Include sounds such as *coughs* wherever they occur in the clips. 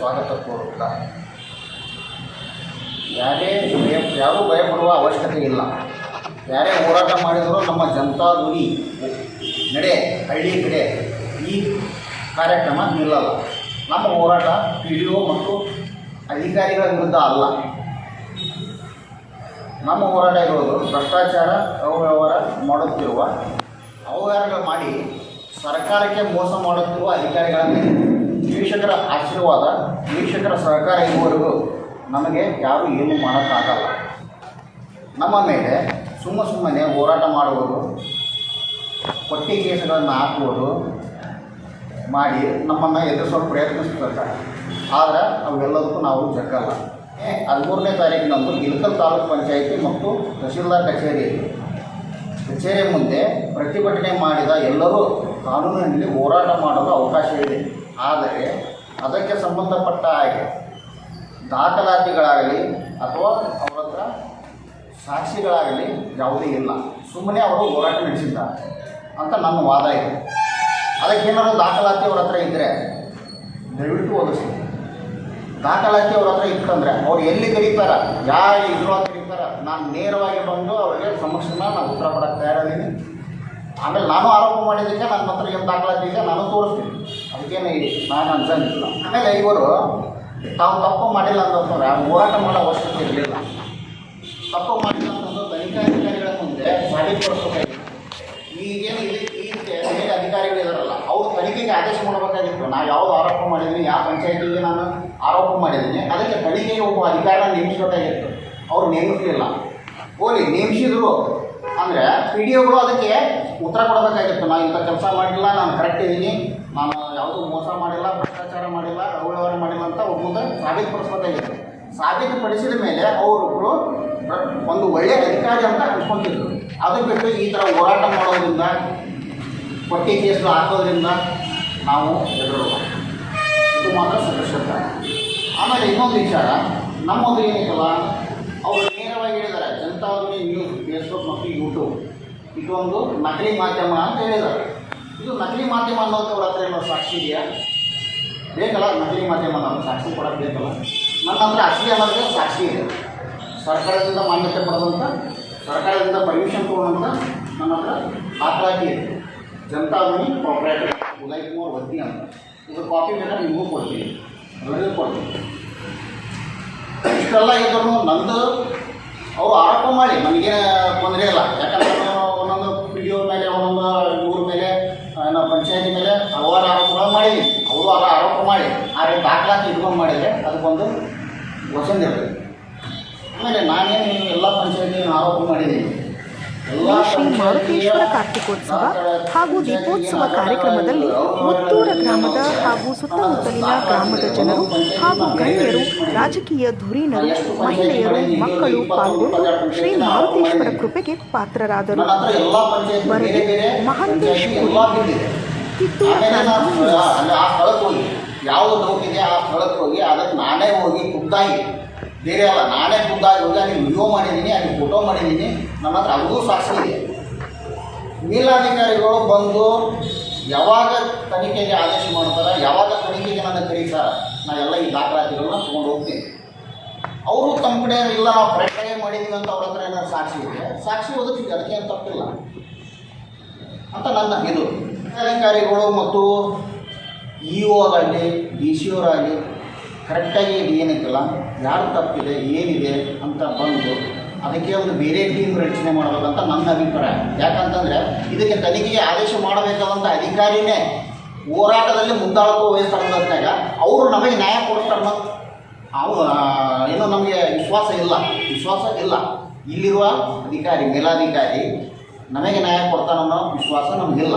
ಸ್ವಾಗತಪೂರ್ವಕ. ಯಾರೇ ಭಯ, ಯಾರೂ ಭಯಪಡುವ ಅವಶ್ಯಕತೆ ಇಲ್ಲ. ಯಾರೇ ಹೋರಾಟ ಮಾಡಿದರೂ ನಮ್ಮ ಜನತಾ ಧ್ವನಿ ನಡೆ, ಹಳ್ಳಿ ಕಡೆ ಈ ಕಾರ್ಯಕ್ರಮ ನಿಲ್ಲಲ್ಲ. ನಮ್ಮ ಹೋರಾಟ ಪಿ ಡಿ ಒ ಮತ್ತು ಅಧಿಕಾರಿಗಳ ವಿರುದ್ಧ ಅಲ್ಲ. ನಮ್ಮ ಹೋರಾಟ ಇರೋದು ಭ್ರಷ್ಟಾಚಾರ, ಅವ್ಯವಹಾರ ಮಾಡುತ್ತಿರುವ ಅವ್ಯವಹಾರಗಳು ಮಾಡಿ ಸರ್ಕಾರಕ್ಕೆ ಮೋಸ ಮಾಡುತ್ತಿರುವ ಅಧಿಕಾರಿಗಳ ಮೇಲೆ. ವೀಕ್ಷಕರ ಆಶೀರ್ವಾದ, ವೀಕ್ಷಕರ ಸಹಕಾರ ಇರುವವರೆಗೂ ನಮಗೆ ಯಾರೂ ಏನೂ ಮಾಡೋಕ್ಕಾಗಲ್ಲ. ನಮ್ಮ ಮೇಲೆ ಸುಮ್ಮ ಸುಮ್ಮನೆ ಹೋರಾಟ ಮಾಡುವುದು ಪಟ್ಟಿ ಕೇಸುಗಳನ್ನು ಹಾಕುವುದು ಮಾಡಿ ನಮ್ಮನ್ನು ಎದುರಿಸಲು ಪ್ರಯತ್ನಿಸ್ತಾರೆ ಆದರೆ ಅವೆಲ್ಲದಕ್ಕೂ ನಾವು ಜಗ್ಗಲ್ಲ. ಹದಿಮೂರನೇ ತಾರೀಕಿನಂದು ಇಳಕಲ್ ತಾಲೂಕು ಪಂಚಾಯಿತಿ ಮತ್ತು ತಹಶೀಲ್ದಾರ್ ಕಚೇರಿಯಲ್ಲಿ ಕಚೇರಿ ಮುಂದೆ ಪ್ರತಿಭಟನೆ ಮಾಡಿದ ಎಲ್ಲರೂ ಕಾನೂನಿನಲ್ಲಿ ಹೋರಾಟ ಮಾಡಲು ಅವಕಾಶ ಇದೆ. ಆದರೆ ಅದಕ್ಕೆ ಸಂಬಂಧಪಟ್ಟ ಹಾಗೆ ದಾಖಲಾತಿಗಳಾಗಲಿ ಅಥವಾ ಅವರ ಹತ್ರ ಸಾಕ್ಷಿಗಳಾಗಲಿ ಯಾವುದೇ ಇಲ್ಲ. ಸುಮ್ಮನೆ ಅವರು ಹೋರಾಟ ನಡೆಸಿದ್ದಾರೆ ಅಂತ ನನ್ನ ವಾದ ಇದೆ. ಅದಕ್ಕೆ ಏನಾದರೂ ದಾಖಲಾತಿ ಅವ್ರ ಹತ್ರ ಇದ್ದರೆ ದಯವಿಟ್ಟು ಓದಿಸಿ ದಾಖಲಾತಿ ಅವ್ರ ಹತ್ರ ಇತ್ತಂದರೆ ಅವ್ರು ಎಲ್ಲಿ ಕರೀತಾರ, ಯಾರು ಇದ್ರೂ ಕರೀತಾರ, ನಾನು ನೇರವಾಗಿ ಬಂದು ಅವರಿಗೆ ಸಮಕ್ಷನ ನಾನು ಉತ್ತರ ಕೊಡೋಕ್ಕೆ ತಯಾರಿದ್ದೀನಿ ಆಮೇಲೆ ನಾನು ಆರೋಪ ಮಾಡಿದ್ದಕ್ಕೆ ನನ್ನ ಹತ್ರ ಏನು ದಾಖಲಾತಿ ಇದೆ, ನಾನು ತೋರಿಸ್ತೀನಿ. ಅದಕ್ಕೇನು ನಾನು ಅನ್ಸಂಗಿಲ್ಲ ಆಮೇಲೆ ಇವರು ತಾವು ತಪ್ಪು ಮಾಡಿಲ್ಲ ಅಂತಂದ್ರೆ ಹೋರಾಟ ಮಾಡೋ ಅವಶ್ಯಕತೆ ಇರಲಿಲ್ಲ. ತಪ್ಪು ಮಾಡಿಲ್ಲ ಅಂತಂದು ತನಿಖಾಧಿಕಾರಿಗಳ ಮುಂದೆ ಸಾಬೀತುಪಡಿಸಬೇಕಾಗಿತ್ತು ಈಗೇನು ಇಲ್ಲಿ ಈ ತನಿಖೆ ಅಧಿಕಾರಿಗಳು ಇದಾರಲ್ಲ, ಅವ್ರು ತನಿಖೆಗೆ ಆದೇಶ ಮಾಡಬೇಕಾಗಿತ್ತು ನಾವು ಯಾವುದು ಆರೋಪ ಮಾಡಿದ್ದೀನಿ, ಯಾವ ಪಂಚಾಯತಿಗೆ ನಾನು ಆರೋಪ ಮಾಡಿದ್ದೀನಿ, ಅದಕ್ಕೆ ತನಿಖೆಗೆ ಒಬ್ಬ ಅಧಿಕಾರ ನೇಮಿಸಬೇಕಾಗಿತ್ತು. ಅವ್ರು ನೇಮಿಸಲಿಲ್ಲ. ಹೋಗಿ ನೇಮಿಸಿದ್ರು. ಅಂದರೆ ಪಿ ಡಿ ಒಗಳು ಅದಕ್ಕೆ ಉತ್ತರ ಕೊಡಬೇಕಾಗಿತ್ತು. ನಾನು ಇಂಥ ಕೆಲಸ ಮಾಡಿಲ್ಲ ನಾನು ಕರೆಕ್ಟ್ ಇದ್ದೀನಿ ನಾನು ಯಾವುದೂ ಮೋಸ ಮಾಡಿಲ್ಲ, ಭ್ರಷ್ಟಾಚಾರ ಮಾಡಿಲ್ಲ ಅವ್ಯವಹಾರ ಮಾಡಿಲ್ಲ ಅಂತ ಅವ್ರ ಮುಂದೆ ಸಾಬೀತುಪಡಿಸ್ಬೇಕಾಗಿತ್ತು. ಸಾಬೀತುಪಡಿಸಿದ ಮೇಲೆ ಅವರೊಬ್ಬರು ಒಂದು ಒಳ್ಳೆಯ ಅಧಿಕಾರಿ ಅಂತ ಅನ್ಕೊಂತಿದ್ರು. ಅದು ಬಿಟ್ಟು ಈ ಥರ ಹೋರಾಟ ಮಾಡೋದ್ರಿಂದ, ಪಟ್ಟಿ ಕೇಸ್ ಹಾಕೋದ್ರಿಂದ ನಾವು ಎದುರು ಇದು ಮಾತ್ರ ಸಂತೋಷ ಆಮೇಲೆ ಇನ್ನೊಂದು ವಿಚಾರ, ನಮ್ಮದು ಏನಿಲ್ಲ ಅವರು ನೇರವಾಗಿ ಹೇಳಿದ್ದಾರೆ ಜನತಾ ನ್ಯೂಸ್ ಯೂಟ್ಯೂಬ್ ಇದೊಂದು ನಕಲಿ ಮಾಧ್ಯಮ ಅಂತ ಹೇಳಿದ್ದಾರೆ ಇದು ನಕಲಿ ಮಾಧ್ಯಮ ಅನ್ನೋದು ಹತ್ರ ಏನೋ ಸಾಕ್ಷಿ ಇದೆಯಾ? ಬೇಕಲ್ಲ, ನಕಲಿ ಮಾಧ್ಯಮ ನಾವು ಸಾಕ್ಷಿ ಕೊಡೋಕೆ ಬೇಕಲ್ಲ. ನನ್ನ ಹತ್ರ ಅಸಲಿ ಅನ್ನೋದಕ್ಕೆ ಸಾಕ್ಷಿ ಇದೆ. ಸರ್ಕಾರದಿಂದ ಮಾನ್ಯತೆ ಪಡೆದಂಥ ಸರ್ಕಾರದಿಂದ ಪರ್ಮಿಷನ್ ತೊಗೊಂಡಂಥ ನನ್ನ ಹತ್ರ ದಾಖಲಾತಿ ಇದೆ. ಜನತಾದನಿ ಪ್ರಾಪರೇಟರ್ ಉದಯ್ ಕುಮಾರ್ ವದ್ದಿ ಅಂತ. ಇದು ಕಾಪಿ ಬೇಕಾದ್ರೆ ನಿಮಗೂ ಕೊಡ್ತೀನಿ. ಎಲ್ಲರಿಗೂ ಕೊಡ್ತೀನಿ. ಇಷ್ಟೆಲ್ಲ ಇದ್ರೂ ನಂದು ಅವರು ಆರೋಪ ಮಾಡಿ ನನಗೆ ತೊಂದರೆ ಇಲ್ಲ. ಯಾಕಂದ್ರೆ ಒಂದೊಂದು ಪಿ ಮೇಲೆ, ಒಂದೊಂದು ಊರ ಮೇಲೆ ನಾವು ಪಂಚಾಯತಿ ಮೇಲೆ ಹಲವಾರು ಆರೋಪಗಳು ಮಾಡಿದ್ದೀನಿ ಅವರು ಅಲ್ಲ ಆರೋಪ ಮಾಡಿ ಆದರೆ ದಾಖಲಾತಿ ಇಟ್ಕೊಂಡು ಮಾಡಿದರೆ ಅದಕ್ಕೊಂದು ವಸಂತ ಇರ್ತದೆ. ಆಮೇಲೆ ನಾನೇನು ಎಲ್ಲ ಪಂಚಾಯತಿ ಆರೋಪ ಮಾಡಿದ್ದೀನಿ. ಎಲ್ಲ ಶ್ರೀ ಮಾರುತೇಶ್ವರ ಕಾರ್ತಿಕೋತ್ಸವ ಹಾಗೂ ದೀಪೋತ್ಸವ ಕಾರ್ಯಕ್ರಮದಲ್ಲಿ ಮುತ್ತೂರ ಗ್ರಾಮದ ಹಾಗೂ ಸುತ್ತಮುತ್ತಲಿನ ಗ್ರಾಮದ ಜನರು ಹಾಗೂ ಗಣ್ಯರು ರಾಜಕೀಯ ಧುರೀಣರು ಮಹಿಳೆಯರು ಮಕ್ಕಳು ಪಾಲ್ಗೊಂಡು ಶ್ರೀ ಮಾರುತೇಶ್ವರ ಕೃಪೆಗೆ ಪಾತ್ರರಾದರು. ಬೇರೆ ಮಹಂತೇಶ್ ಕಿತ್ತೂರು ಯಾವ ಸ್ಥಳಕ್ಕೆ ಹೋಗಿ. ಅದಕ್ಕೆ ನಾನೇ ಹೋಗಿ ಖುದ್ದಾಗಿ ಬೇರೆ ಅಲ್ಲ, ನಾನೇ ಖುದ್ದಾಗಿ ಹೋಗಿ ಅಲ್ಲಿ ವಿಡಿಯೋ ಮಾಡಿದ್ದೀನಿ, ಅಲ್ಲಿ ಫೋಟೋ ಮಾಡಿದ್ದೀನಿ ನನ್ನ ಹತ್ರ ಅದೂ ಸಾಕ್ಷಿ ಇದೆ. ಮೇಲಾಧಿಕಾರಿಗಳು ಬಂದು ಯಾವಾಗ ತನಿಖೆಗೆ ಆದೇಶ ಮಾಡ್ತಾರೆ, ಯಾವಾಗ ತನಿಖೆಗೆ ನನ್ನ ಕರೀತಾರ ನಾವೆಲ್ಲ ಈ ದಾಖಲಾತಿಗಳನ್ನ ತೊಗೊಂಡು ಹೋಗ್ತೀನಿ. ಅವರು ತಮ್ಮ ಕಡೆ ಇಲ್ಲ, ನಾವು ಪ್ರಕ್ರಿಯೆ ಮಾಡಿದ್ವಿ ಅಂತ ಅವ್ರ ಹತ್ರ ಏನಾದ್ರು ಸಾಕ್ಷಿ ಇದೆ ಸಾಕ್ಷಿ ಓದಿಸ್ತೀವಿ ಅದಕ್ಕೆ ಏನು ತಪ್ಪಿಲ್ಲ. ಅಂತ ನನ್ನ ಇದು. ಅಧಿಕಾರಿಗಳು ಮತ್ತು ಇ ಆಗಲಿ ಡಿ ಸಿ ಅವರಾಗಲಿ ಕರೆಕ್ಟಾಗಿ ಇದು ಏನೈತಲ್ಲ ಯಾರು ತಪ್ಪಿದೆ, ಏನಿದೆ ಅಂತ ಬಂದು ಅದಕ್ಕೆ ಒಂದು ಬೇರೆ ಟೀಮ್ ರಚನೆ ಮಾಡಬೇಕಂತ ನನ್ನ ಅಭಿಪ್ರಾಯ. ಯಾಕಂತಂದರೆ ಇದಕ್ಕೆ ತನಿಖೆಗೆ ಆದೇಶ ಮಾಡಬೇಕಾದಂಥ ಅಧಿಕಾರಿನೇ ಹೋರಾಟದಲ್ಲಿ ಮುಂದಾಳತ್ವ ವಹಿಸ್ತಾರಂದಾಗ ಅವರು ನಮಗೆ ನ್ಯಾಯ ಕೊಡ್ತಾರೆ ಅವು ಏನೋ ನಮಗೆ ವಿಶ್ವಾಸ ಇಲ್ಲ. ವಿಶ್ವಾಸ ಇಲ್ಲ. ಇಲ್ಲಿರುವ ಅಧಿಕಾರಿ, ಮೇಲಾಧಿಕಾರಿ ನಮಗೆ ನ್ಯಾಯ ಕೊಡ್ತಾನನ್ನೋ ವಿಶ್ವಾಸ ನಮಗಿಲ್ಲ.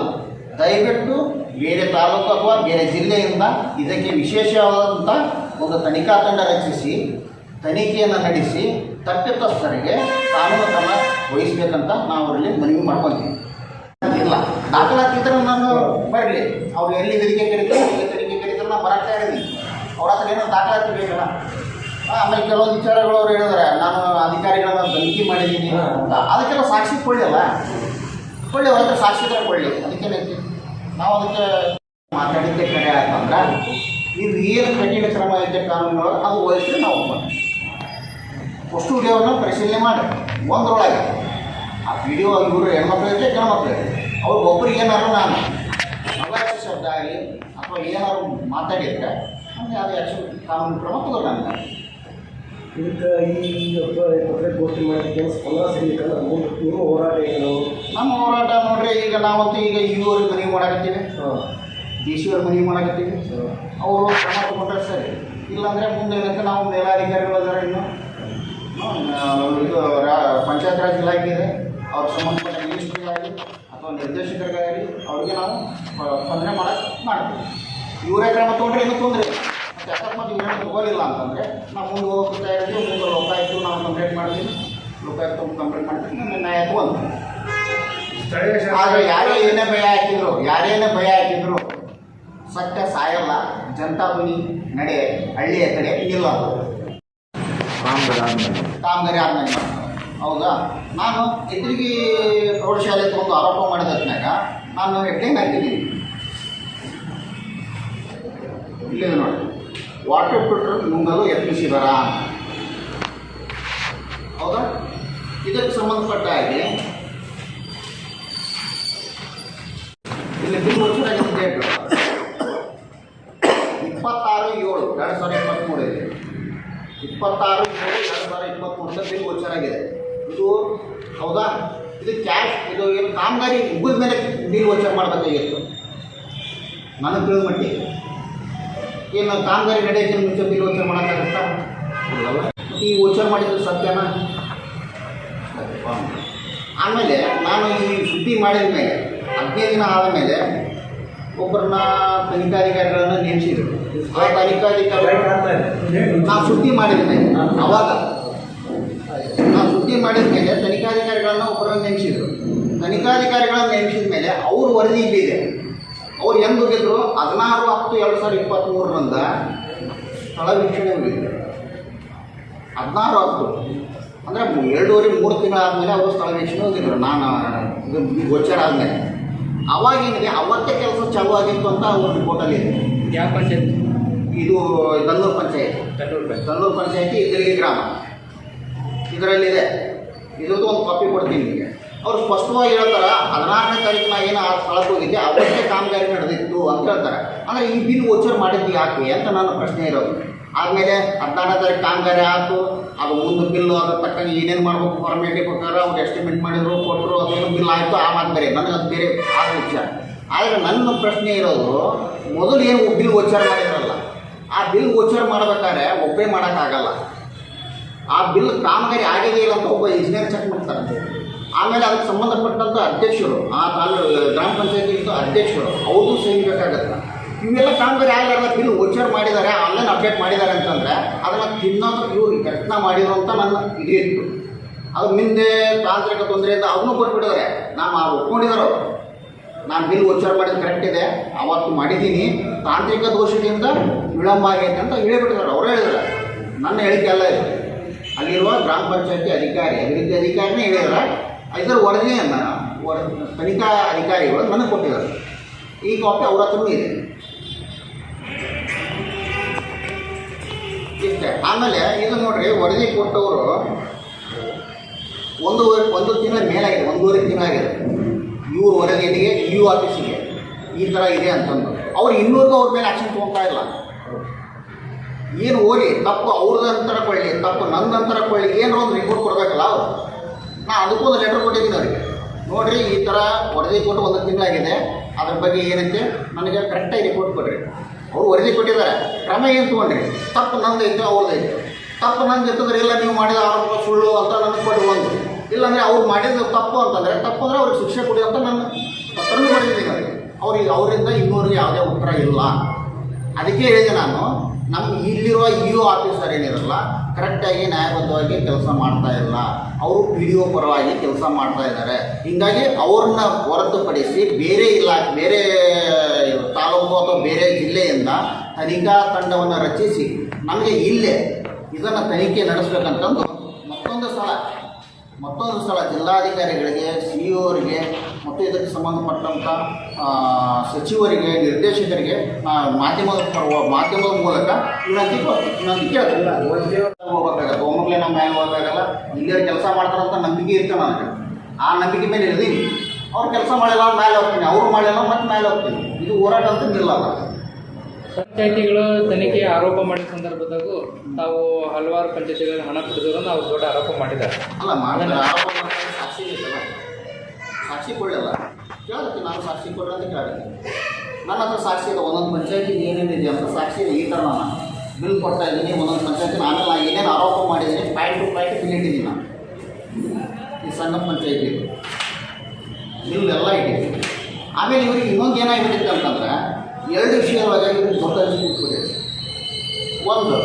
ದಯವಿಟ್ಟು ಬೇರೆ ತಾಲೂಕು ಅಥವಾ ಬೇರೆ ಜಿಲ್ಲೆಯಿಂದ ಇದಕ್ಕೆ ವಿಶೇಷವಾದಂಥ ಒಂದು ತನಿಖಾ ತಂಡ ರಚಿಸಿ, ತನಿಖೆಯನ್ನು ನಡೆಸಿ, ತಪ್ಪಿತಸ್ಥರಿಗೆ ಕಾನೂನು ಕ್ರಮ ವಹಿಸಬೇಕಂತ ನಾವು ಅವರಲ್ಲಿ ಮನವಿ ಮಾಡ್ಕೊತೀವಿ. ಇಲ್ಲ ದಾಖಲಾತಿ ಇದ್ರೆ ನಾನು ಬರಲಿ. ಅವ್ರು ಎಲ್ಲಿ ವೇದಿಕೆ ಕರೀತಾರೆ ಎಲ್ಲಿ ತನಿಖೆ ಕರೀತಾರೆ ನಾನು ಬರಕ್ತಾ ಇದ್ದೀನಿ ಅವ್ರ ಹತ್ರ ಏನೋ ದಾಖಲಾತಿ ಬೇಕಲ್ಲ. ಆಮೇಲೆ ಕೆಲವೊಂದು ವಿಚಾರಗಳು ಅವ್ರು ಹೇಳಿದ್ರೆ, ನಾನು ಅಧಿಕಾರಿಗಳನ್ನ ತನಿಖೆ ಮಾಡಿದ್ದೀನಿ ಅಂತ. ಅದಕ್ಕೆಲ್ಲ ಸಾಕ್ಷಿ ಕೊಳ್ಳಿಲ್ಲ ಕೊಳ್ಳಿ ಅವ್ರ ಹತ್ರ ಸಾಕ್ಷಿ ಇದ್ರೆ ಕೊಡಲಿ. ಅದಕ್ಕೆ ನಾವು ಅದಕ್ಕೆ ಮಾತಾಡಿದ್ದೆ ಕರೆ ಆಯ್ತಂದ್ರೆ ಇದು ಏನು ಕಠಿಣ ಕ್ರಮ ಐತೆ ಕಾನೂನುಗಳು ಅದು ವಹಿಸಿ ನಾವು ಒಪ್ಪೋಣ ಅಷ್ಟು ವಿಡಿಯೋವನ್ನು ಪರಿಶೀಲನೆ ಮಾಡಿ ಒಂದರೊಳಗೆ ಆ ವಿಡಿಯೋ ಇವರು ಹೆಣ್ಮಕ್ಳು ಗಂಡ್ಮಕ್ಳು ಇರಲಿ ಅವ್ರಿಗೆ ಒಬ್ಬರಿಗೆ ಏನಾದ್ರು ನಾನು ಅವಕಾಶ ಶಬ್ದ ಆಗಲಿ ಅಥವಾ ಏನಾದ್ರು ಮಾತಾಡಿದ್ರೆ ನಮಗೆ ಅದು ಯಾಕೆ ಕಾನೂನು ಕ್ರಮ ತಗೋಲ್ಲ ನಾನು ಇದಕ್ಕೆ ಈ ಪತ್ರಿಕಾಗೋಷ್ಠಿ ಮಾಡೋದಕ್ಕೆ ಸ್ಪಂದನ ಸಿಗ್ಲಿಕ್ಕಂದ್ರೆ ಮುಂದೆ ನಿಮ್ಮ ಹೋರಾಟ ಏನು? ನಮ್ಮ ಹೋರಾಟ ನೋಡ್ರಿ ಈಗ ನಾವಂತೂ ಈಗ ಇವ್ರಿಗೆ ಮನೆ ಮಾಡಾಕತ್ತೀವಿ. ಹಾಂ. ಡಿ ಸಿ ಅವ್ರ ಮನವಿ ಮಾಡಕತ್ತೀವಿ. ಅವರು ಕ್ರಮ ತಗೊಂಡ್ರೆ ಸರಿ ಇಲ್ಲಾಂದರೆ ಮುಂದೆ ಏನಂತ ನಾವು ಮೇಲಾಧಿಕಾರಿಗಳು ಅದಾರ ಇನ್ನು. ಇದು ರಾ- ಪಂಚಾಯತ್ ರಾಜ್ ಇಲಾಖೆ ಇದೆ. ಅವ್ರ ಸಂಬಂಧಪಟ್ಟ ಮಿನಿಸ್ಟ್ರಿಗಾಗಲಿ ಅಥವಾ ನಿರ್ದೇಶಕರಿಗಾಗಲಿ ಅವ್ರಿಗೆ ನಾವು ತೊಂದರೆ ಸ್ಪಂದನೆ ಮಾಡಕ್ಕೆ ಮಾಡ್ತೀವಿ. ಇವರೇ ಕ್ರಮ ತೊಗೊಂಡ್ರೆ ಏನೂ ತೊಂದರೆ ಇಲ್ಲ. ಮತ್ತು ಅಕಸ್ಮಾತ್ ಇವರೇ ತಗೋಲಿಲ್ಲ ಅಂತಂದರೆ ನಾವು ಮುಂದೆ ಹೋಗೋಕೆ ತಯಾರಿದ್ದೀವಿ ಮುಂದೆ ಇತ್ತು ನಾವು ಕಂಪ್ಲೇಂಟ್ ಮಾಡ್ತೀವಿ. ಲೋಕಾಯುಕ್ತ ಕಂಪ್ಲೇಂಟ್ ಮಾಡ್ತೀವಿ ನಮ್ಮ ನ್ಯಾಯ ತಗೊಂಡು ಆದರೆ ಯಾರೇ ಏನೇ ಭಯ ಹಾಕಿದ್ರು ಯಾರೇನೇ ಭಯ ಹಾಕಿದ್ರು ಸತ್ಯ ಸಾಯಲ್ಲ ಜನತಾ ಧ್ವನಿ ನಡೆ ಹಳ್ಳಿಯ ಕಡೆ ಇಲ್ಲ ಕಾಮಗಾರಿ ಆದ್ಮೇಲೆ. ಹೌದಾ? ನಾನು ಎದುರಿಗೆ ಪ್ರೌಢಶಾಲೆ ಒಂದು ಆರೋಪ ಮಾಡಿದ್ಮ್ಯಾಗ ನಾನು ಹೆಡ್ಲೈನ್ ಹಾಕಿದ್ದೀನಿ ಇಲ್ಲಿ ನೋಡಿ. ವಾಟರ್ ಫಿಲ್ಟರ್ ನುಂಗಲು ಯತ್ನಿಸಿದಾರ ಹೌದಾ? ಇದಕ್ಕೆ ಸಂಬಂಧಪಟ್ಟ ಹಾಗೆ ಇಲ್ಲಿ ಬಿಲ್ ವರ್ಷದಾಗಿದ್ದ ಡೇಟ್ ಇಪ್ಪತ್ತಾರು ಏಳು, ಎರಡು ಸಾವಿರದ ಇಪ್ಪತ್ತ್ಮೂರು ಇದೆ. ಇಪ್ಪತ್ತಾರು ಏಳು, ಎರಡು ಸಾವಿರದ ಇಪ್ಪತ್ತ್ಮೂರರಿಂದ ಬಿಲ್ ಗೋಚರಾಗಿದೆ ಇದು ಹೌದಾ? ಇದು ಕ್ಯಾಶ್ ಇದು ಏನು ಕಾಮಗಾರಿ ಮುಗಿದ ಮೇಲೆ ಬಿಲ್ ಗೋಚರ ಮಾಡಬೇಕಾಗಿತ್ತು. ನನಗೆ ತಿಳಿದ ಮಟ್ಟಿ ಏನು ಕಾಮಗಾರಿ ನಡೆಯೋಕ್ಕೆ ಮುಂಚೆ ಬಿಲ್ ಗೋಚರ ಮಾಡೋಕ್ಕಾಗುತ್ತಾ? ಈ ಗೋಚರ ಮಾಡಿದ್ದು ಸತ್ಯನಾ? ಆಮೇಲೆ ನಾನು ಈ ಸುದ್ದಿ ಮಾಡಿದ ಮೇಲೆ, ಹದಿನೈದು ದಿನ ಆದ ಮೇಲೆ ಒಬ್ಬರನ್ನ ತನಿಖಾಧಿಕಾರಿಗಳನ್ನ ನೇಮಿಸಿದ್ರು. ಆ ತನಿಖಾಧಿಕಾರಿ ನಾವು ಸುದ್ದಿ ಮಾಡಿದ್ದೇನೆ ಅವಾಗ ನಾವು ಸುದ್ದಿ ಮಾಡಿದ ಮೇಲೆ ತನಿಖಾಧಿಕಾರಿಗಳನ್ನ ಒಬ್ಬರನ್ನ ನೇಮಿಸಿದ್ರು. ತನಿಖಾಧಿಕಾರಿಗಳನ್ನ ನೇಮಿಸಿದ ಮೇಲೆ ಅವ್ರ ವರದಿ ಇಲ್ಲಿದೆ. ಅವ್ರು ಹೆಂಗೆ ಹೋಗಿದ್ರು? ಹದಿನಾರು ಹತ್ತು ಎರಡು ಸಾವಿರದ ಇಪ್ಪತ್ತ್ಮೂರರಿಂದ ಸ್ಥಳ ವೀಕ್ಷಣೆ ಹೋಗಿದ್ರು. ಹದಿನಾರು ಹತ್ತು. ಅಂದರೆ ಎರಡೂವರೆ ಮೂರು ತಿಂಗಳಾದಮೇಲೆ ಅವರು ಸ್ಥಳ ವೀಕ್ಷಣೆ ಹೋಗಿದ್ರು. ನಾನು ಗೋಚರ ಆದಮೇಲೆ. ಅವಾಗೇನಿದೆ ಅವತ್ತೇ ಕೆಲಸ ಚಾಲೂ ಆಗಿತ್ತು ಅಂತ ಒಂದು ರಿಪೋರ್ಟಲ್ಲಿ ಇದೆ. ಯಾವ ಪಂಚಾಯತ್? ಇದು ತಲ್ಲೂರು ಪಂಚಾಯತ್. ಕಣ್ಣೂರು ತನ್ನೂರು ಪಂಚಾಯತಿ ಇದ್ರಿಗೆ ಗ್ರಾಮ. ಇದರಲ್ಲಿದೆ. ಇದ್ರದ್ದು ಒಂದು ಕಾಪಿ ಕೊಡ್ತೀನಿ ನಿಮಗೆ. ಅವ್ರು ಸ್ಪಷ್ಟವಾಗಿ ಹೇಳ್ತಾರೆ, ಹದಿನಾರನೇ ತಾರೀಕು ನಾ ಏನು ಆ ಸ್ಥಳಕ್ಕೆ ಹೋಗಿದ್ದೆ, ಅವತ್ತೇ ಕಾಮಗಾರಿ ನಡೆದಿತ್ತು ಅಂತ ಹೇಳ್ತಾರೆ. ಅಂದರೆ ಈ ಬಿಲ್ ವೋಚರ್ ಮಾಡಿದ್ದು ಯಾಕೆ ಅಂತ ನನ್ನ ಪ್ರಶ್ನೆ ಇರೋದು. ಆದಮೇಲೆ ಹದಿನಾರನೇ ತಾರೀಕು ಕಾಮಗಾರಿ ಆಯಿತು ಅದು ಮುಂದೆ ಬಿಲ್ಲು ಅದ್ರ ತಕ್ಕಂಗೆ ಏನೇನು ಮಾಡಬೇಕು ಫಾರ್ಮೇಟಿ ಪ್ರಕಾರ ಅವ್ರು ಎಸ್ಟಿಮೇಟ್ ಮಾಡಿದ್ರು ಕೊಟ್ಟರು ಅದೇನು ಬಿಲ್ ಆಯಿತು, ಆ ಮಾತು ಬೇರೆ. ನನಗೆ ಅದು ಬೇರೆ ಆದ ವಿಚಾರ. ಆದರೆ ನನ್ನ ಪ್ರಶ್ನೆ ಇರೋದು, ಮೊದಲು ಏನು ಬಿಲ್ ವೋಚರ್ ಮಾಡಿದ್ರಲ್ಲ, ಆ ಬಿಲ್ ವೋಚರ್ ಮಾಡ್ಬೇಕಾದ್ರೆ ಒಬ್ಬೇ ಮಾಡೋಕ್ಕಾಗಲ್ಲ. ಆ ಬಿಲ್ ಕಾಮಗಾರಿ ಆಗಿದೆ ಇಲ್ಲ ಅಂತ ಒಬ್ಬ ಇಂಜಿನಿಯರ್ ಚೆಕ್ ಮಾಡ್ತಾರೆ. ಆಮೇಲೆ ಅದಕ್ಕೆ ಸಂಬಂಧಪಟ್ಟಂಥ ಅಧ್ಯಕ್ಷರು, ಆ ತಾಲೂ, ಗ್ರಾಮ ಪಂಚಾಯತಿ ಅಧ್ಯಕ್ಷರು, ಅವರು ಸಹಿ ಬೇಕಾಗತ್ತೆ. ಇವೆಲ್ಲ ಕಾಮಗಾರಿ ಆಗಲಾರ್ದ ಬಿಲ್ ಓಚರ್ ಮಾಡಿದ್ದಾರೆ ಆನ್ಲೈನ್ ಅಪ್ಡೇಟ್ ಮಾಡಿದ್ದಾರೆ ಅಂತಂದರೆ ಅದನ್ನು ತಿನ್ನೋದು ಇವರು ಯತ್ನ ಮಾಡಿದ್ರು ಅಂತ ನನ್ನ ಇಡೀ ಇತ್ತು. ಅದು ಮುಂದೆ ತಾಂತ್ರಿಕ ತೊಂದರೆಯಿಂದ ಅವನು ಕೊಟ್ಬಿಟ್ಟಿದ್ದಾರೆ ನಾನು ಒಪ್ಕೊಂಡಿದ್ದಾರೆ ನಾನು ಬಿಲ್ ವೋಚರ್ ಮಾಡಿದ್ದು ಕರೆಕ್ಟ್ ಇದೆ, ಅವತ್ತು ಮಾಡಿದ್ದೀನಿ. ತಾಂತ್ರಿಕ ದೋಷದಿಂದ ವಿಳಂಬ ಆಗೈತೆ ಅಂತ ಹೇಳಿಬಿಟ್ಟಿದ್ದಾರೆ ಅವರು ಹೇಳಿದ್ರು. ನನ್ನ ಹೇಳಿಕೆ ಅಲ್ಲ ಇದು. ಅಲ್ಲಿರುವ ಗ್ರಾಮ ಪಂಚಾಯತಿ ಅಧಿಕಾರಿ, ಅಭಿವೃದ್ಧಿ ಅಧಿಕಾರಿನೇ ಹೇಳಿದ್ದಾರೆ ಇದರ ವರದಿಯನ್ನು ವರ ತನಿಖಾ ಅಧಿಕಾರಿಗಳು ನನಗೆ ಕೊಟ್ಟಿದ್ದಾರೆ. ಈ ಕಾಪಿ ಅವ್ರ ಹತ್ರನೂ ಇದೆ. ಇಷ್ಟೇ. ಆಮೇಲೆ ಇದು ನೋಡ್ರಿ, ವರದಿ ಕೊಟ್ಟವರು ಒಂದೂವರೆ ಒಂದು ತಿಂಗಳ ಮೇಲಾಗಿದೆ ಒಂದೂವರೆ ಆಗಿದೆ. ಇವ್ರ ವರದಿಗೆ ಯು ಆಫೀಸಿಗೆ ಈ ಥರ ಇದೆ ಅಂತಂದು ಅವ್ರು ಇನ್ನೂರಿಗೂ ಅವ್ರ ಮೇಲೆ ಆ್ಯಕ್ಷನ್ ತೊಗೊಳ್ತಾ ಇಲ್ಲ. ಏನು ಓಡಿ ತಪ್ಪು ಅವ್ರದ್ದು ಅಂತರ ಕೊಳ್ಳಿ ತಪ್ಪು ನಂದು ಅಂತರ ಕೊಳ್ಳಿ ಏನೋ ಒಂದು ರಿಪೋರ್ಟ್ ಕೊಡಬೇಕಲ್ಲ ಅವರು. ನಾ ಅದಕ್ಕೂ ಒಂದು ಲೆಟರ್ ಕೊಟ್ಟಿದ್ದೀನಿ ಅವರಿಗೆ. ನೋಡಿರಿ ಈ ಥರ ವರದಿ ಕೊಟ್ಟು ಒಂದು ತಿಂಗಳಾಗಿದೆ ಅದ್ರ ಬಗ್ಗೆ ಏನೈತೆ? ನನಗೆ ಕರೆಕ್ಟಾಗಿ ರಿಪೋರ್ಟ್ ಕೊಡ್ರಿ. ಅವ್ರು ವರದಿ ಕೊಟ್ಟಿದ್ದಾರೆ. ಕ್ರಮ ಏನು ತೊಗೊಂಡ್ರಿ? ತಪ್ಪು ನಂದು ಐತೆ ಅವ್ರದ್ದು ಐತೆ ತಪ್ಪು ನಂದು ಇರ್ತಂದ್ರೆ ಇಲ್ಲ, ನೀವು ಮಾಡಿದ ಆರೋಪ ಸುಳ್ಳು ಅಂತ ನನಗೆ ಕೊಟ್ಟು ಒಂದು. ಇಲ್ಲಾಂದರೆ ಅವ್ರು ಮಾಡಿದ ತಪ್ಪು ಅಂತಂದರೆ, ತಪ್ಪು ಅಂದರೆ ಅವ್ರಿಗೆ ಶಿಕ್ಷೆ ಕೊಡಿ ಅಂತ ನಾನು ಪತ್ರನೂ ಮಾಡಿದ್ದೀನಿ ಅವರಿಗೆ. ಅವ್ರಿಗೆ ಅವರಿಂದ ಇನ್ನೂರಿಗೆ ಯಾವುದೇ ಉತ್ತರ ಇಲ್ಲ. ಅದಕ್ಕೆ ಹೇಳಿದೆ ನಾನು ನಮ್ಮ ಇಲ್ಲಿರುವ ಇ ಆಫೀಸರ್ ಏನಿರಲ್ಲ ಕರೆಕ್ಟಾಗಿ ನ್ಯಾಯಬದ್ಧವಾಗಿ ಕೆಲಸ ಮಾಡ್ತಾ ಇಲ್ಲ. ಅವರು ಪಿ ಡಿ ಒ ಪರವಾಗಿ ಕೆಲಸ ಮಾಡ್ತಾ ಇದ್ದಾರೆ. ಹೀಗಾಗಿ ಅವ್ರನ್ನ ಹೊರತುಪಡಿಸಿ ಬೇರೆ ಇಲಾಖೆ ಬೇರೆ ತಾಲೂಕು ಅಥವಾ ಬೇರೆ ಜಿಲ್ಲೆಯಿಂದ ತನಿಖಾ ತಂಡವನ್ನು ರಚಿಸಿ ನಮಗೆ ಇಲ್ಲೇ ಇದನ್ನು ತನಿಖೆ ನಡೆಸಬೇಕಂತಂದು ಮತ್ತೊಂದು ಸಲ ಮತ್ತೊಂದು ಸ್ಥಳ ಜಿಲ್ಲಾಧಿಕಾರಿಗಳಿಗೆ ಸಿ ಅವರಿಗೆ, ಮತ್ತು ಇದಕ್ಕೆ ಸಂಬಂಧಪಟ್ಟಂಥ ಸಚಿವರಿಗೆ, ನಿರ್ದೇಶಕರಿಗೆ ಮಾಧ್ಯಮದ ಮಾಧ್ಯಮದ ಮೂಲಕ ವಿನಂತಿ ವಿನಂತಿ ಕೇಳ್ತಾರೆ ಹೋಗ್ಬೇಕಾಗತ್ತೆ ಒಮ್ಮಕ್ಲೆ ನಮ್ಮ ಮ್ಯಾಲೆ ಹೋಗಕ್ಕಾಗಲ್ಲ. ಇಲ್ಲೇ ಕೆಲಸ ಮಾಡ್ತಾರಂತ ನಂಬಿಕೆ ಇರ್ತಾನ ನನಗೆ. ಆ ನಂಬಿಕೆ ಮೇಲೆ ಇರ್ದೀನಿ ಅವ್ರು ಕೆಲಸ ಮಾಡಿಲ್ಲ ಅವ್ರು ಮ್ಯಾಲೆ ಹೋಗ್ತೀನಿ. ಅವರು ಮಾಡಿಲ್ಲ ಮತ್ತೆ ಮ್ಯಾಲೆ ಹೋಗ್ತೀನಿ. ಇದು ಹೋರಾಟ ಅಂತ ನಿಲ್ಲಲ್ಲ ಪಂಚಾಯತಿಗಳು ತನಿಖೆ ಆರೋಪ ಮಾಡಿದ ಸಂದರ್ಭದಾಗೂ ತಾವು ಹಲವಾರು ಪಂಚಾಯಿತಿಗಳಲ್ಲಿ ಹಣ ಕೊಟ್ಟಿದ್ರು ಅವ್ರು ದೊಡ್ಡ ಆರೋಪ ಮಾಡಿದ್ದಾರೆ. ಅಲ್ಲ ಮಾಡಿದ್ರೆ ಆರೋಪ ಸಾಕ್ಷಿ ಬೇಕಲ್ಲ ಸಾಕ್ಷಿ ಕೊಡಲ್ಲ. ಕೇಳಕ್ಕೆ ನಾನು ಸಾಕ್ಷಿ ಕೊಡ್ರಿ ಅಂತ ಕೇಳಿದೆ ನನ್ನ ಹತ್ರ ಸಾಕ್ಷಿ ಇದೆ ಒಂದೊಂದು ಪಂಚಾಯಿತಿ ಏನೇನಿದೆ ಅಂತ ಸಾಕ್ಷಿ ಇದೆ ಈ ಥರ ನಾನು. ಬಿಲ್ ಕೊಡ್ತಾ ಇದ್ದೀನಿ, ಒಂದೊಂದು ಪಂಚಾಯತಿ ಆಮೇಲೆ ನಾನು ಏನೇನು ಆರೋಪ ಮಾಡಿದ್ದೀನಿ ಪಾಯಿಂಟ್ ಟು ಪಾಯಿಂಟ್ ಬಿಲ್ ಇಟ್ಟಿದ್ದೀನಿ ನಾನು. ಈ ಸಣ್ಣ ಪಂಚಾಯತಿ. ಬಿಲ್ ಎಲ್ಲ ಇಟ್ಟಿದ್ದೀನಿ. ಆಮೇಲೆ ಇವರಿಗೆ ಇನ್ನೊಂದು ಏನಾಗಿಬಿಟ್ಟಿತ್ತು ಅಂತಂದ್ರೆ, ಎರಡು ವಿಷಯವಾಗಿ ಇವ್ರಿಗೆ ದೊಡ್ಡ ಇಟ್ಬಿಟ್ಟಿದೆ. ಒಂದು,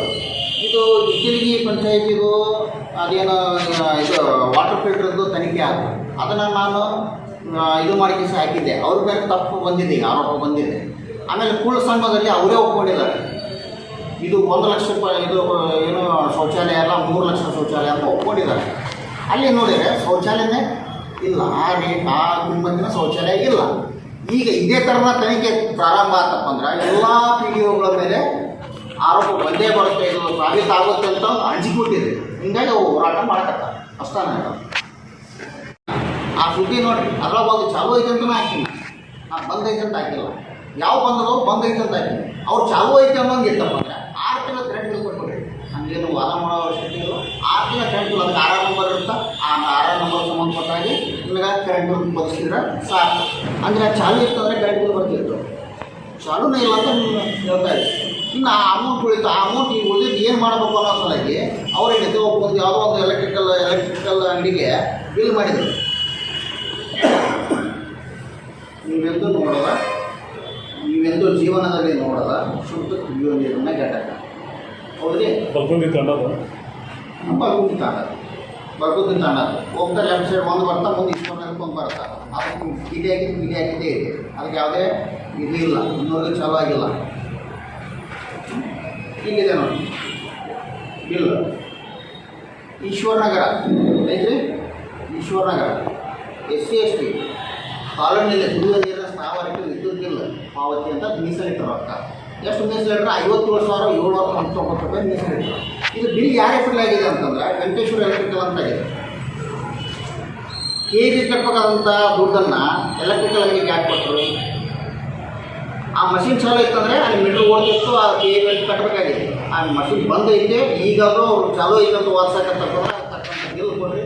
ಇದು ಇದ್ದಲಿಗಿ ಪಂಚಾಯತಿಗೂ ಅದೇನು, ಇದು ವಾಟರ್ ಫಿಲ್ಟ್ರದ್ದು ತನಿಖೆ ಆಗ ಅದನ್ನು ನಾನು ಇದು ಮಾಡಿ ಹಾಕಿದ್ದೆ. ಅವ್ರ ಮೇಲೆ ತಪ್ಪು ಬಂದಿದೆ, ಈಗ ಆರೋಪ ಬಂದಿದೆ. ಆಮೇಲೆ ಕುಳ್ಳು ಸಂಘದಲ್ಲಿ ಅವರೇ ಒಪ್ಕೊಂಡಿದ್ದಾರೆ. ಇದು ಒಂದು ಲಕ್ಷ ರೂಪಾಯಿ, ಇದು ಏನು ಶೌಚಾಲಯ ಎಲ್ಲ ಮೂರು ಲಕ್ಷ ಶೌಚಾಲಯ ಅಂತ ಒಪ್ಕೊಂಡಿದ್ದಾರೆ. ಅಲ್ಲಿ ನೋಡಿದರೆ ಶೌಚಾಲಯನೇ ಇಲ್ಲ. ಆ ರೇಟ್ ಆ ಗುಂಪತ್ತಿನ ಶೌಚಾಲಯ ಇಲ್ಲ. ಈಗ ಇದೇ ಥರದ ತನಿಖೆ ಪ್ರಾರಂಭ ಆತಪ್ಪ ಅಂದ್ರೆ ಎಲ್ಲ ಪಿ ಡಿ ಒಗಳ ಮೇಲೆ ಆರೋಪ ಬಂದೇ ಬರುತ್ತೆ ಇದು ಸಾಬೀತಾಗುತ್ತೆ ಅಂತ ಅಂಜಿಕೊಟ್ಟಿದೆ. ಹಿಂಗಾಗಿ ಅವು ಹೋರಾಟ ಮಾಡಕತ್ತಾರೆ. ಅಷ್ಟಾನ ಆ ಸುದ್ದಿ ನೋಡಿ ಅದ್ರಾಗ ಒಂದು ಚಾಲು ಐತೆ ಅಂತಲೂ ಹಾಕಿಲ್ಲ. ಆ ಬಂದೈತೆ ಅಂತ ಹಾಕಿಲ್ಲ. ಯಾವ ಬಂದದೋ ಬಂದೈತೆ ಅಂತ ಹಾಕಿಲ್ಲ. ಅವ್ರು ಚಾಲು ಐತೆ ಅನ್ನೋಂಗೆ ಇತ್ತಪ್ಪ ಅಂದ್ರೆ ಆರು ತಿಂಗಳ ಕ್ರೆಡಿಟ್ ಕೊಟ್ಬಿಡ್ರಿ ನಮಗೇನು ವಾದ ಮಾಡೋ ಅವಶ್ಯಕತೆ ಇಲ್ಲ. ಆರು ತಿಂಗಳ ಬಿಲ್ ಅದಕ್ಕೆ ಆರ್ ನಂಬರ್ ಇರುತ್ತೆ? ಆ ಆರ್ ನಂಬರ್ ಸಂಬಂಧಪಟ್ಟಾಗಿ ನಿಮಗೆ ಕರೆಂಟ್ ಬಿಲ್ ಬದಲಿಸಿದ್ರೆ ಸಾಕು. ಅಂದರೆ ಚಾಲು ಇತ್ತಂದರೆ ಕರೆಂಟ್ ಬಿಲ್ ಬರ್ತಿತ್ತು. ಚಾಲೂನೇ ಇಲ್ಲ ಅಂತ ನಿಮ್ಗೆ ಹೇಳ್ತಾ ಇದ್ದೀವಿ ಇನ್ನು ಆ ಅಮೌಂಟ್ ಉಳಿತು, ಆ ಅಮೌಂಟ್ ಈಗ ಉಳಿದಿದ್ದು ಏನು ಮಾಡಬೇಕು ಅನ್ನೋ ಸಲುವಾಗಿ ಅವ್ರೇನಿದೆ ಒಂದು ಯಾವುದೋ ಒಂದು ಎಲೆಕ್ಟ್ರಿಕಲ್ ಎಲೆಕ್ಟ್ರಿಕಲ್ ಅಂಗಡಿಗೆ ಬಿಲ್ ಮಾಡಿದರು. *coughs* ನೀವೆಂದು ನೋಡಲ್ಲ. ನೀವೆಂದೂ ಜೀವನದಲ್ಲಿ ನೋಡದ ಶುದ್ಧ ಕುಡಿಯುವ ನೀರನ್ನ ಘಟಕ ಹೌದ್ರಿ ಬಗ್ಗುಂದಿ ತಾಂಡದ ಬಗ್ಗುಂದಿ ತಾಂಡ ಬಗ್ಗುಂದಿ ತಾಂಡ ಹೋಗ್ತಾ ಲೆಫ್ಟ್ ಸೈಡ್ ಒಂದು ಬರ್ತಾ ಮುಂದೆ ಇಸ್ಕೊಂಡು ಒಂದು ಬರ್ತಾ. ಅದಕ್ಕೆ ಕಿಡಿ ಹಾಕಿದ್ದೇ ಇದೆ. ಅದಕ್ಕೆ ಯಾವುದೇ ಇದು ಇಲ್ಲ. ಇನ್ನೊಂದು ಚಾಲು ಆಗಿಲ್ಲ. ಇಲ್ಲಿದೆ ನೋಡಿ. ಇಲ್ಲ. ಈಶ್ವರನಗರ. ಐತ್ರಿ Eshwarnagar. S C S T. ಕಾಲೋನಿಯಲ್ಲಿ ಕುಡಿಯುವ ನೀರಿನ ಸ್ಥಾವರಕ್ಕೆ ಪಾವತಿ ಅಂತ ಮೀಸಲಿಟ್ಟರು ರೊಕ್ಕ. ಎಷ್ಟು ಮೀಸಲಿಟ್ರೆ ಐವತ್ತೇಳು ಸಾವಿರ ಏಳ್ನೂರ ಹತ್ತೊಂಬತ್ತು ರೂಪಾಯಿ ಮೀಸಲಿಟ್ಟರು ಇದು ಬಿಲ್ ಯಾರ ಹೆಸರಲ್ಲಾಗಿದೆ ಅಂತಂದ್ರೆ ವೆಂಕಟೇಶ್ವರ ಎಲೆಕ್ಟ್ರಿಕಲ್ ಅಂತ ಇದೆ ಕೆ ಬಿ ಕಟ್ಟಬೇಕಾದಂಥ ದುಡ್ಡನ್ನು ಎಲೆಕ್ಟ್ರಿಕಲ್ ಅಂಗಡಿಗೆ ಯಾಕೆ ಕೊಟ್ಟರು ಆ ಮಷಿನ್ ಚಾಲು ಇತ್ತಂದರೆ ಅಲ್ಲಿ ಮೀಟ್ರ್ ಓಡ್ತಿತ್ತು ಆ ಕೆ ಬಿ ಕಟ್ಟಬೇಕಾಗಿದೆ. ಆ ಮಷಿನ್ ಬಂದೈತೆ ಈಗಾದರೂ ಅವ್ರು ಚಾಲೋ ಐತೆ ಅಂತ ವಾಟ್ಸಕ್ಕಂತಂದ್ರೆ ತಕ್ಕಂಥ ಬಿಲ್ ಕೊಡ್ರಿ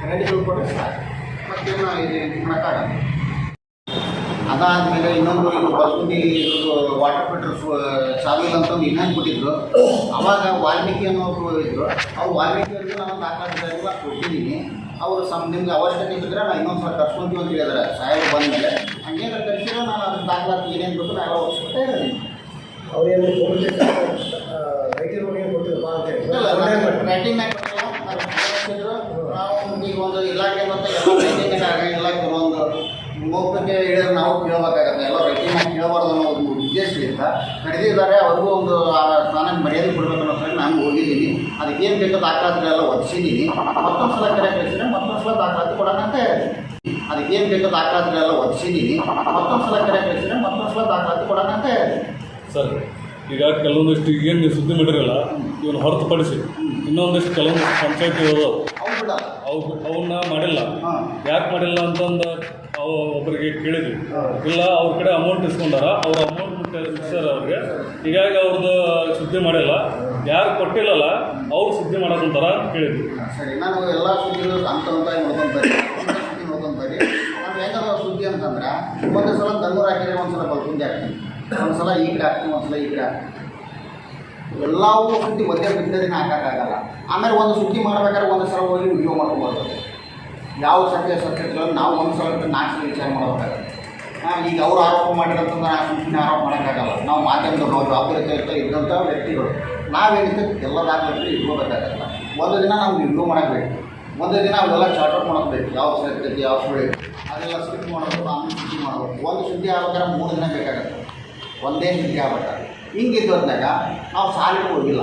ಕರೆಂಟ್ ಬಿಲ್ ಕೊಡ್ರಿ ಸಾಕು. ಮತ್ತೇನು ಇದು ಮಾಡೋಕ್ಕಾಗಲ್ಲ ಅದಾದಮೇಲೆ ಇನ್ನೊಂದು ಇದು ಬಸ್ಗುಂಡಿ ವಾಟರ್ ಫಿಲ್ಟರ್ ಚಾಲು ಅಂತ ಒಂದು ಇನ್ನೊಂದು ಕೊಟ್ಟಿದ್ರು? ಅವಾಗ ವಾಲ್ಮೀಕಿ ಅನ್ನೋರು ಇದ್ರು. ಅವ್ರು ವಾಲ್ಮೀಕಿ ಅವರಿಗೆ ನಾನು ದಾಖಲಾತಿಗಳಿಗೆಲ್ಲ ಕೊಟ್ಟಿದ್ದೀನಿ. ಅವರು ಸಮ್ ನಿಮ್ಗೆ ಅವಶ್ಯಕತೆ ಇದ್ದರೆ ನಾನು ಇನ್ನೊಂದು ಸಲ ಕರ್ಸ್ಕೊಂತೀವಿ ಅಂತ ಹೇಳಿದ್ರೆ. ಸಾಹೇಬ್ ಬಂದಮೇಲೆ. ಹಂಗೇನಾರು ಕರೆಸಿದ್ರೆ ನಾನು ಅದನ್ನು ದಾಖಲಾತಿ ಏನೇನು ಬೇಕು ನಾನು ಅವಶ್ಯಕತೆ ಇರೋದಿಲ್ಲ ಅವ್ರೇನು ಕಳ್ಸಿದ್ರು. ನಾವು ಈಗ ಒಂದು ಇಲಾಖೆ ಮತ್ತು ಎಲ್ಲ ರೈಟಿಂಗ್ ಕೆಲವೊಂದು ಹೇಳಿದ್ರೆ ನಾವು ಕೇಳಬೇಕಾಗತ್ತೆ. ಎಲ್ಲ ಮ್ಯಾಗ್ ಕೇಳಬಾರ್ದು ಅನ್ನೋ ಒಂದು ಉದ್ದೇಶದಿಂದ ಕರೆದಿದ್ದಾರೆ ಅವ್ರಿಗೂ ಒಂದು ಆ ಸ್ಥಾನಕ್ಕೆ ಮರ್ಯಾದೆ ಕೊಡಬೇಕು ಅನ್ನೋ ಸರಿ ನಾನು ಹೋಗಿದ್ದೀನಿ. ಅದಕ್ಕೆ ಏನು ಬೇಕೋ ದಾಖಲಾತಿಗಳೆಲ್ಲ ಒದಗಿಸಿದ್ದೀನಿ. ಮತ್ತೊಂದು ಸಲ ಕರೆ ಕಳಿಸಿದ್ರೆ ಮತ್ತೊಂದು ಸಲ ದಾಖಲಾತಿ ಕೊಡೋಣ ಅಂತ ಹೇಳಿದೆ ಅದಕ್ಕೆ ಏನು ಬೇಕೋ ದಾಖಲಾತಿಗಳೆಲ್ಲ ಒದಗಿಸಿದ್ದೀನಿ. ಮತ್ತೊಂದು ಸಲ ಕರೆ ಕಳಿಸಿದ್ರೆ ಮತ್ತೊಂದು ಸಲ ದಾಖಲಾತಿ ಹೇಳಿದೆ ಸರ್ ಈಗ ಕೆಲವೊಂದಿಷ್ಟು ಏನು ನೀವು ಸುದ್ದಿ ಮಾಡಿರಲ್ಲ ಇವನು ಹೊರತುಪಡಿಸಿ ಇನ್ನೊಂದಿಷ್ಟು ಕೆಲವೊಂದಿಷ್ಟು ಪಂಚಾಯತಿ ಅವು ಅವನ್ನ ಮಾಡಿಲ್ಲ. ಯಾಕೆ ಮಾಡಿಲ್ಲ ಅಂತಂದು ಅವು ಒಬ್ಬರಿಗೆ ಕೇಳಿದ್ವಿ. ಇಲ್ಲ, ಅವ್ರ ಕಡೆ ಅಮೌಂಟ್ ಇಸ್ಕೊಂಡಾರ. ಅವ್ರ ಅಮೌಂಟ್ ಇಸ್ತಾರ ಅವ್ರಿಗೆ. ಹೀಗಾಗಿ ಅವ್ರದ್ದು ಸುದ್ದಿ ಮಾಡಿಲ್ಲ. ಯಾರು ಕೊಟ್ಟಿಲ್ಲಲ್ಲ, ಅವ್ರು ಸುದ್ದಿ ಮಾಡೋದಂತಾರ ಕೇಳಿದ್ವಿ. ಸರಿ. ನಾನು ಎಲ್ಲ ಸುದ್ದಿಗಳು ಅಂತ ನೋಡ್ಕೊಂತಾರೆ ಸುದ್ದಿ ನೋಡ್ಕೊಂತಾರೆ ನಾನು ಹೆಂಗದ ಸುದ್ದಿ ಅಂತಂದ್ರೆ, ಒಂದು ಸಲ ದನ್ನೂರು ಹಾಕಿದ್ರೆ ಒಂದ್ಸಲ ಬಲ್ಕುಂದಿ ಹಾಕ್ತೀನಿ. ಒಂದು ಸಲ ಈ ಕಡೆ ಹಾಕ್ತೀನಿ, ಒಂದ್ಸಲ ಈ ಕಡೆ ಹಾಕ್ತೀನಿ. ಎಲ್ಲವೂ ಸುದ್ದಿ ಒಂದೇ ಬಿದ್ದದಿನ ಹಾಕೋಕ್ಕಾಗಲ್ಲ. ಆಮೇಲೆ ಒಂದು ಸುದ್ದಿ ಮಾಡ್ಬೇಕಾದ್ರೆ ಒಂದು ಸಲ ಹೋಗಿ ವಿಡಿಯೋ ಮಾಡ್ಕೊಬಾರ್ದು ಯಾವ ಸತ್ಯ ಸತ್ಯಗಳನ್ನು ನಾವು ಒಂದು ಬಿಟ್ಟು ನಾಲ್ಕು ವಿಚಾರ ಮಾಡಬೇಕಾಗುತ್ತೆ. ಈಗ ಅವರು ಆರೋಪ ಮಾಡಿರೋಂಥದ್ದು ನಾವು ಸುಮ್ಮನೆ ಆರೋಪ ಮಾಡೋಕ್ಕಾಗಲ್ಲ. ನಾವು ಮಾಧ್ಯಮದವ್ರು ಜವಾಬ್ದಾರಿತ ಇದ್ದಂಥ ವ್ಯಕ್ತಿಗಳು. ನಾವೇನಿದೆ? ಎಲ್ಲ ದಾಖಲೆ ಇಟ್ಕೋಬೇಕಾಗಲ್ಲ. ಒಂದು ದಿನ ನಾವು ಇಲ್ಲೂ ಮಾಡಬೇಕು. ಒಂದು ದಿನ ಅವೆಲ್ಲ ಚಾರ್ಟ್ ಮಾಡಬೇಕು. ಯಾವ ಸತ್ಯತೆ ಯಾವ ಸುಳ್ಳು ಅದೆಲ್ಲ ಸ್ಕಿಪ್ ಮಾಡಬೇಕು ಆಮೇಲೆ ಸುದ್ದಿ ಮಾಡಬೇಕು ಒಂದು ಸುದ್ದಿ ಆಗ್ಬೇಕಾದ್ರೆ ಮೂರು ದಿನ ಬೇಕಾಗತ್ತೆ. ಒಂದೇ ಸುದ್ದಿ ಹಿಂಗಿದ್ದು ಅಂದಾಗ ನಾವು ಸಾಲಿಗೆ ಹೋಗಿಲ್ಲ.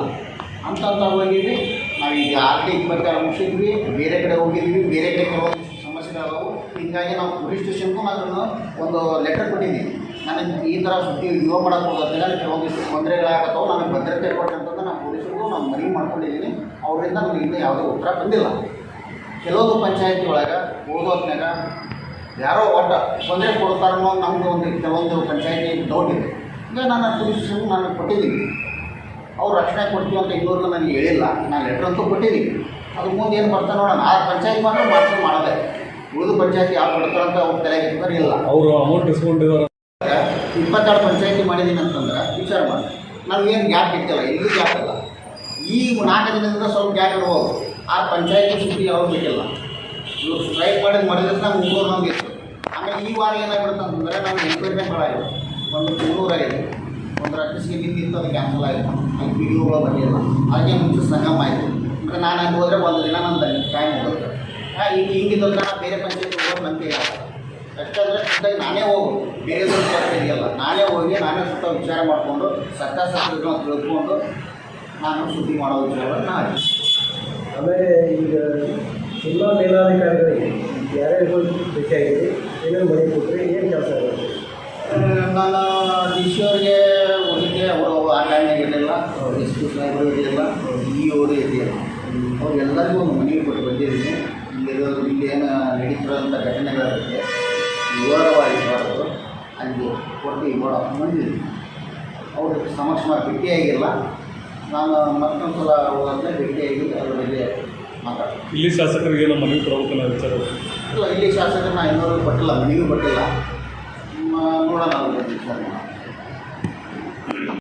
ಅಂತಂತ ಹೋಗಿವಿ ನಾವೀಗ ಈಗ ಟಿ ಇಪ್ಪತ್ತಾರು ಮುಗಿಸಿದ್ವಿ, ಬೇರೆ ಕಡೆ ಹೋಗಿದ್ವಿ, ಬೇರೆ ಕಡೆ ಕೆಲವೊಂದಿಷ್ಟು ಸಮಸ್ಯೆಗಳಾದವು ಹೀಗಾಗಿ ನಾವು ಪೊಲೀಸ್ ಸ್ಟೇಷನ್ಗೂ ಅದನ್ನು ಒಂದು ಲೆಟರ್ ಕೊಟ್ಟಿದ್ದೀವಿ. ನನಗೆ ಈ ಥರ ಸುದ್ದಿ ಯುವ ಮಾಡೋಕ್ಕೆ ಹೋಗೋದ್ರಿಂದ ಕೆಲವೊಂದಿಷ್ಟು ತೊಂದರೆಗಳಾಗತ್ತವು, ನನಗೆ ಭದ್ರತೆ ಕೊಟ್ಟಂತಂದು ನಾನು ಪೊಲೀಸರಿಗೂ ನಾನು ಮನವಿ ಮಾಡ್ಕೊಂಡಿದ್ದೀನಿ ಅವರಿಂದ ನಮಗೆ ಇನ್ನೂ ಯಾವುದೇ ಉತ್ತರ ಬಂದಿಲ್ಲ. ಕೆಲವೊಂದು ಪಂಚಾಯತಿ ಒಳಗೆ ಓದೋತ್ನಾಗ ಯಾರೋ ಒಟ್ಟು ತೊಂದರೆ ಕೊಡ್ತಾರೋ ನಮ್ಮದು ಒಂದು ಕೆಲವೊಂದು ಪಂಚಾಯತಿ ಡೌಟ್ ಇದೆ. ಈಗ ನಾನು ಪೊಲೀಸ್ ಸ್ಟೇಷನ್ ನಾನು ಕೊಟ್ಟಿದ್ದೀನಿ. ಅವ್ರು ರಕ್ಷಣೆ ಕೊಡ್ತೀವಿ ಅಂತ ಇನ್ನೂರು ನನಗೆ ಹೇಳಿಲ್ಲ. ನಾನು ಲೆಟ್ರ್ ಅಂತೂ ಕೊಟ್ಟಿದ್ದೀನಿ ಅದು ಮುಂದೆ ಏನು ಬರ್ತಾ ನೋಡೋಣ. ಆ ಪಂಚಾಯತ್ ಮಾತ್ರ ಮಾಡ್ಸೋ ಮಾಡಬೇಕು. ಉಳಿದು ಪಂಚಾಯತ್ ಯಾವ ಕೊಡ್ತಾರೆ ಅಂತ ಅವ್ರ ತಲೆಗೆ ಇಟ್ಕೊಂಡು ಇಲ್ಲ. ಅವರು ಅಮೌಂಟ್ ಇಸ್ಕೊಂಡಿದ್ದಾರೆ ಇಪ್ಪತ್ತೆರಡು ಪಂಚಾಯತಿ ಮಾಡಿದ್ದೀನಿ ಅಂತಂದ್ರೆ ವಿಚಾರ ಮಾಡಿ. ನಮಗೇನು ಗ್ಯಾಪ್ ಇರ್ತಲ್ಲ ಎಲ್ಲೂ ಗ್ಯಾಪ್ ಇಲ್ಲ. ಈ ನಾಲ್ಕು ದಿನದಿಂದ ಸ್ವಲ್ಪ ಗ್ಯಾಪ್ ಇರ್ಬೋದು ಆ ಪಂಚಾಯತಿ ಸುದ್ದಿ ಯಾವಾಗ ಬಿಟ್ಟಿಲ್ಲ ಇವ್ರು ಸ್ಟ್ರೈಕ್ ಮಾಡಿದ ಮಾಡಿದ್ರೆ ನಾವು ಮುನ್ನೂರು ನಮಗೆ ಇತ್ತು ಆಮೇಲೆ ಈ ವಾರ ಏನಾಗ್ಬಿಡುತ್ತೆ ಅಂತಂದರೆ ನಾವು ಎಂಕ್ವೈರ್ಮೆಂಟ್ಗಳಾಗಿದೆ ಒಂದು ಮುನ್ನೂರಾಗಿದೆ ಒಂದು ರಾತ್ರಿ ನಿಂತಿತ್ತು ಅದು ಕ್ಯಾನ್ಸಲ್ ಆಯಿತು. ಅಲ್ಲಿ ಒಗಳು ಬಂದಿಲ್ಲ. ಹಾಗೆ ಮುಂಚೆ ಸಂಗಮ ಆಯಿತು. ಅಂದರೆ ನಾನು ಅಲ್ಲಿ ಹೋದರೆ ಒಂದು ದಿನ ನನ್ನ ಟೈಮ್ ಹೋಗುತ್ತೆ. ಹಾಂ ಈಗ ಹಿಂಗಿದ್ರೆ ನಾನು ಬೇರೆ ಪಂಚಾಯತ್ ಹೋಗೋದು ನಂಗೆ ಇಲ್ಲ. ಯಾಕಂದರೆ ಖುದ್ದಾಗಿ ನಾನೇ ಹೋಗು ಬೇರೆ ಇದೆಯಲ್ಲ. ನಾನೇ ಹೋಗಿ ನಾನೇ ಸುತ್ತ ವಿಚಾರ ಮಾಡಿಕೊಂಡು ಸತ್ಯಾಸತ್ಯಗಳನ್ನ ತಿಳ್ಕೊಂಡು ನಾನು ಸುದ್ದಿ ಮಾಡೋ ವಿಚಾರವನ್ನು ನಾನು ಆಮೇಲೆ ಈಗ ಜಿಲ್ಲಾ ಮೇಲಾಧಿಕಾರಿಗಳಿಗೆ ಯಾರೇ ಹೋಗಿ ಭೇಟಿಯಾಗಿರಿ ಏನೇನು ಮನೆ ಕೊಟ್ಟರೆ ಏನು ಕೆಲಸ ಆಗುತ್ತೆ ನಾನು ಡಿ ಸಿ ಅವ್ರಿಗೆ ಹೋಗಿದ್ದೆ ಅವರು ಆನ್ಲೈನ್ನಾಗ ಇರಲಿಲ್ಲ ಪಿ ಸಾಹೇಬರು ಇದೆಯಲ್ಲ ಅವರು ಇರಲಿಲ್ಲ ಅವ್ರಿಗೆಲ್ಲರಿಗೂ ಒಂದು ಮನವಿ ಕೊಟ್ಟು ಬಂದಿದ್ದೀನಿ. ಇಲ್ಲಿರೋ ಇಲ್ಲಿ ಏನು ನಡೀತಿರೋಂಥ ಘಟನೆಗಳಿರುತ್ತೆ ಬರೋದು ಅಲ್ಲಿ ಕೊಟ್ಟು ಇವಾಗ ಬಂದಿದ್ದೀನಿ. ಅವರು ಸಮಕ್ಷಮ ಭೇಟಿಯಾಗಿಲ್ಲ. ನಾನು ಮತ್ತೊಂದು ಸಲ ಹೋದ್ರೆ ಭೇಟಿಯಾಗಿ ಅದ್ರ ಬಗ್ಗೆ ಮಾತಾಡ್ತೀನಿ. ಇಲ್ಲಿ ಶಾಸಕರಿಗೆ ಏನೋ ಮನವಿ ಕೊಡಬೇಕನ್ನೋ ವಿಚಾರ? ಇಲ್ಲ ಇಲ್ಲಿ ಶಾಸಕರನ್ನ ಇನ್ನೂರು ಕೊಟ್ಟಿಲ್ಲ ಮನವಿ ಕೊಟ್ಟಿಲ್ಲ ಮ- ನೋಡೋಣ ಅವ್ರ ಬಗ್ಗೆ ವಿಚಾರ